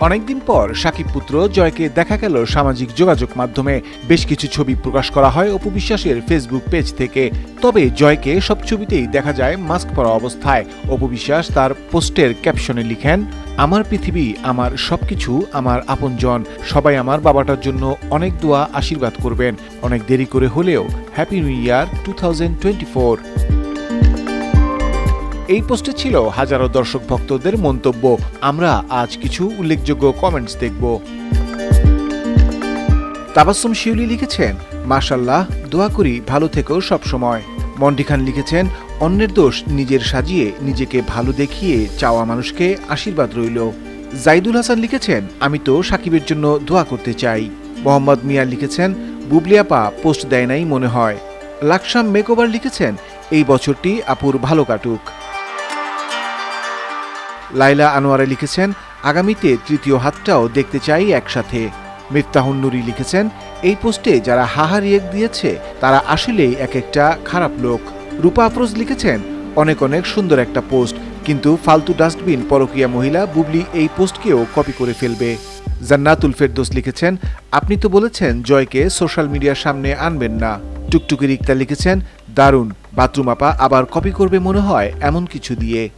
অনেকদিন পর সাকিব পুত্র জয়কে দেখা গেল সামাজিক যোগাযোগ মাধ্যমে। বেশ কিছু ছবি প্রকাশ করা হয় অপু বিশ্বাসের ফেসবুক পেজ থেকে। তবে জয়কে সব ছবিতেই দেখা যায় মাস্ক পরা অবস্থায়। অপু বিশ্বাস তার পোস্টের ক্যাপশনে লিখেন, আমার পৃথিবী, আমার সবকিছু, আমার আপনজন। সবাই আমার বাবাটার জন্য অনেক দোয়া, আশীর্বাদ করবেন। অনেক দেরি করে হলেও হ্যাপি নিউ ইয়ার টু এই পোস্টে ছিল হাজারো দর্শক ভক্তদের মন্তব্য। আমরা আজ কিছু উল্লেখযোগ্য কমেন্টস দেখব। তাবাসুম শিউলি লিখেছেন মাশাল্লাহ দোয়া করি, ভালো থেকো সবসময় মন্ডি খান লিখেছেন, অন্যের দোষ নিজের সাজিয়ে, নিজেকে ভালো দেখিয়ে চাওয়া মানুষকে আশীর্বাদ রইল। জাইদুল হাসান লিখেছেন, আমি তো সাকিবের জন্য দোয়া করতে চাই। মোহাম্মদ মিয়া লিখেছেন বুবলিয়াপা পোস্ট দেয় নাই মনে হয়। লাকসাম মেকওভার লিখেছেন, এই বছরটি আপুর ভালো কাটুক। লাইলা আনোয়ারে লিখেছেন, আগামীতে তৃতীয় হাতটাও দেখতে চাই একসাথে। মিফতাহুন নুরি লিখেছেন, এই পোস্টে যারা হাহা রিয়েক দিয়েছে, তারা আসলেই এক একটা খারাপ লোক। রূপা আফরোজ লিখেছেন, অনেক অনেক সুন্দর একটা পোস্ট, কিন্তু ফালতু ডাস্টবিন পরকীয়া মহিলা বুবলি এই পোস্টকেও কপি করে ফেলবে। জান্নাতুল ফেরদোস লিখেছেন, আপনি তো বলেছেন জয়কে সোশ্যাল মিডিয়ার সামনে আনবেন না। টুকটুকি রিক্তা লিখেছেন, দারুণ, বাথরুম আপা আবার কপি করবে মনে হয় এমন কিছু দিয়ে।